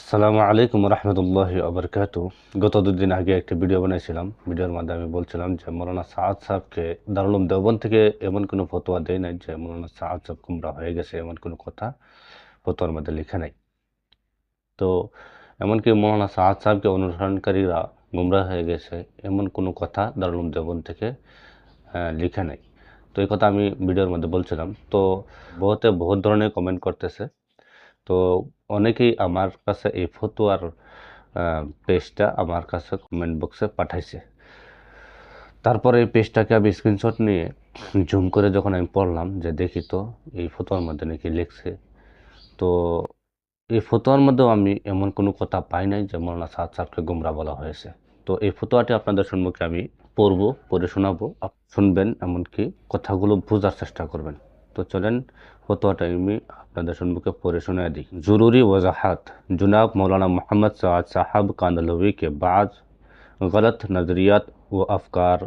আসসালামু আলাইকুম রহমতুল্লাহ আবরকাত গত দুদিন আগে একটি ভিডিও বানিয়েছিলাম ভিডিওর মাধ্যমে আমি বলছিলাম যে, মৌলানা সাদ সাহেবকে দারুলুম দেওবন থেকে এমন কোনো ফতোয়া দেয় নাই যে, মৌলানা সাদ সাহেব কুমরা হয়ে গেছে এমন কোনো কথা ফতোয়ার মধ্যে লেখা নাই। তো এমনকি মৌলানা সাদ সাহেবকে অনুসরণকারীরা গুমরা হয়ে গেছে এমন কোনো কথা দারুলুম দেওবন থেকে লেখা নাই। তো এই কথা আমি ভিডিওর মধ্যে বলছিলাম। তো বহুতে বহুত ধরনের কমেন্ট করতেছে। তো অনেকেই আমার কাছে এই ফতুয়ার পেজটা আমার কাছে কমেন্ট বক্সে পাঠাইছে। তারপরে এই পেজটাকে আমি স্ক্রিনশট নিয়ে জুম করে যখন আমি পড়লাম যে দেখি তো এই ফতোয়ার মধ্যে নাকি লিখছে। তো এই ফতোয়ার মধ্যেও আমি এমন কোনো কথা পাই নাই যে মৌলানা সাদ সাহেবকে গুমরা বলা হয়েছে। তো এই ফতোয়াটি আপনাদের সম্মুখে আমি পড়ব, পড়ে শোনাবো শুনবেন এমনকি কথাগুলো বোঝার চেষ্টা করবেন। তো চলেন فتوہ ٹائمی اپنا پورے سنے دی۔ ضروری وضاحت۔ جناب مولانا محمد سعاد صاحب کاندلوی کے بعض غلط نظریات و افکار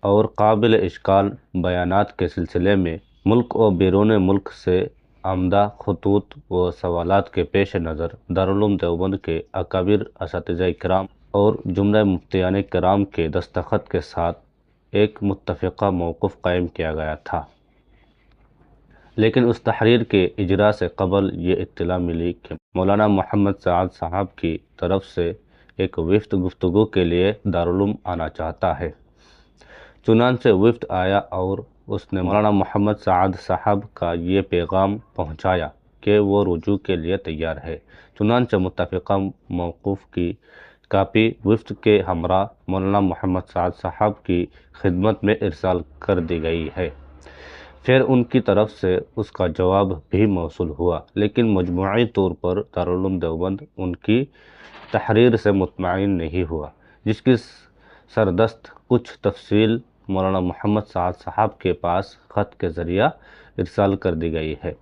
اور قابل اشکال بیانات کے سلسلے میں ملک و بیرون ملک سے آمدہ خطوط و سوالات کے پیش نظر دارالعلوم دیوبند کے اکابر اساتذہ کرام اور جملہ مفتیان کرام کے دستخط کے ساتھ ایک متفقہ موقف قائم کیا گیا تھا۔ لیکن اس تحریر کے اجراء سے قبل یہ اطلاع ملی کہ مولانا محمد سعاد صاحب کی طرف سے ایک وفد گفتگو کے لیے دارالعلوم آنا چاہتا ہے۔ چنان سے وفد آیا اور اس نے مولانا محمد سعاد صاحب کا یہ پیغام پہنچایا کہ وہ رجوع کے لیے تیار ہے۔ چنانچہ متفقہ موقف کی کاپی وفد کے ہمراہ مولانا محمد سعاد صاحب کی خدمت میں ارسال کر دی گئی ہے۔ پھر ان کی طرف سے اس کا جواب بھی موصول ہوا۔ لیکن مجموعی طور پر دارالعلوم دیوبند ان کی تحریر سے مطمئن نہیں ہوا، جس کی سردست کچھ تفصیل مولانا محمد سعد صاحب کے پاس خط کے ذریعہ ارسال کر دی گئی ہے۔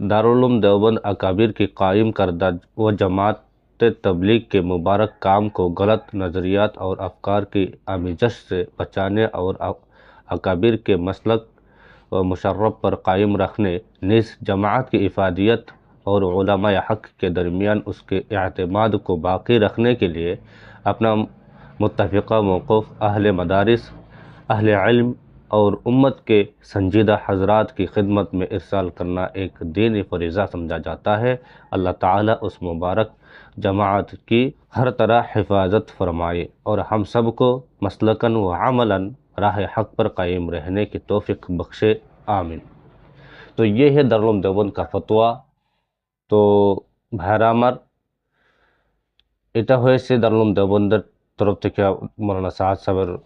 دارالعلوم دیوبند اکابر کی قائم کردہ و جماعت تبلیغ کے مبارک کام کو غلط نظریات اور افکار کی آمیجش سے بچانے اور اکابر کے مسلک و مشرب پر قائم رکھنے نیز جماعت کی افادیت اور علماء حق کے درمیان اس کے اعتماد کو باقی رکھنے کے لیے اپنا متفقہ موقف، اہل مدارس، اہل علم اور امت کے سنجیدہ حضرات کی خدمت میں ارسال کرنا ایک دینی فریضہ سمجھا جاتا ہے۔ اللہ تعالیٰ اس مبارک جماعت کی ہر طرح حفاظت فرمائے اور ہم سب کو مسلکاً و عملاً راہ حق پر قائم رہنے کی توفق بخشے، آمین۔ تو یہ ہے درلوم دیوبند کا فتوہ تو بھائرامر اٹھا ہوئے سے درلوم دیوبند طرف تکیا مولانا سعاد صبر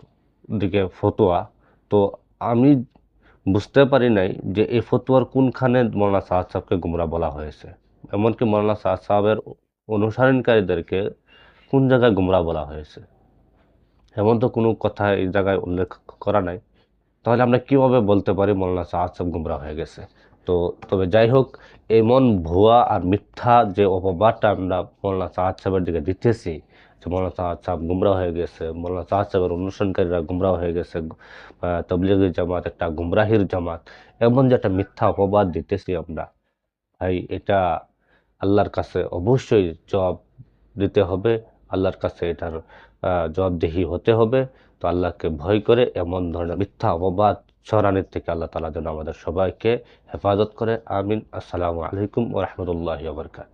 دیکھے فتوہ تو آمی بستے پر ہی نہیں جے اے فتوہر کن کھانے مولانا سعاد صاحب کے گمرا بولا ہوئے امنکی مولانا شاہد صاحب کا ادھر کے کن جگہ گمرا بولا ہوئے سے۔ এমন তো কোনো কথা এই জায়গায় উল্লেখ করা নাই। তাহলে আমরা কীভাবে বলতে পারি মৌলানা সাহাদ সাহেব গুমরা হয়ে গেছে? তো তবে যাই হোক, এমন ভুয়া আর মিথ্যা যে অপবাদটা আমরা মৌলানা সাহাদ সাহেবের দিকে দিতেছি, যে মৌলানা সাহাদ সাহেব গুমরা হয়ে গেছে, মৌলানা সাহাদ সাহেবের অনুসরণকারীরা গুমরা হয়ে গেছে তবলিগি জামাত, একটা গুমরাহির জামাত, এমন যে একটা মিথ্যা অপবাদ দিতেছি আমরা। ভাই, এটা আল্লাহর কাছে অবশ্যই জবাব দিতে হবে। আল্লাহর কাছে এটার জবাবদেহি হতে হবে। তো আল্লাহকে ভয় করে এমন ধরনের মিথ্যা অববাদ ছড়ানির থেকে আল্লাহ তালা যেন আমাদের সবাইকে হেফাজত করে। আমিন। আসসালামু আলাইকুম ও রহমতুল্লাহ বরকাত